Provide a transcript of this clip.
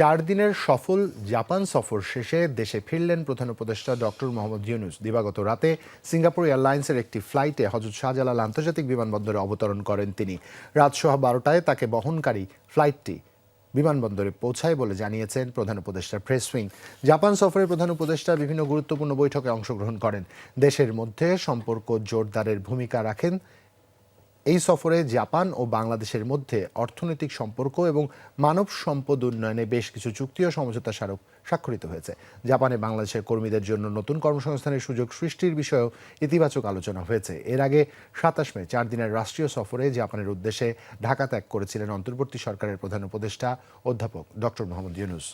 চার দিনের সফল জাপান সফর শেষে দেশে ফিরলেন প্রধান উপদেষ্টা ডক্টর মোহাম্মদ ইউনুস। দিবাগত রাতে সিঙ্গাপুর এয়ারলাইন্সের একটি ফ্লাইটে হজরত শাহজালাল আন্তর্জাতিক বিমানবন্দরে অবতরণ করেন তিনি। রাত সোয়া বারোটায় তাকে বহনকারী ফ্লাইটটি বিমানবন্দরে পৌঁছায় বলে জানিয়েছেন প্রধান উপদেষ্টা প্রেস উইং। জাপান সফরে প্রধান উপদেষ্টা বিভিন্ন গুরুত্বপূর্ণ বৈঠকে অংশগ্রহণ করেন। দেশের মধ্যে সম্পর্ক জোরদারের ভূমিকা রাখেন এই সফরে জাপান ও বাংলাদেশের মধ্যে অর্থনৈতিক সম্পর্ক এবং মানব সম্পদ উন্নয়নে বেশ কিছু চুক্তি ও সমঝোতা স্মারক স্বাক্ষরিত হয়েছে। জাপানে বাংলাদেশের কর্মীদের জন্য নতুন কর্মসংস্থানের সুযোগ সৃষ্টির বিষয়েও ইতিবাচক আলোচনা হয়েছে। এর আগে সাতাশ মে, চার দিনের রাষ্ট্রীয় সফরে জাপানের উদ্দেশ্যে ঢাকা ত্যাগ করেছিলেন অন্তর্বর্তী সরকারের প্রধান উপদেষ্টা অধ্যাপক ডক্টর মোহাম্মদ ইউনুস।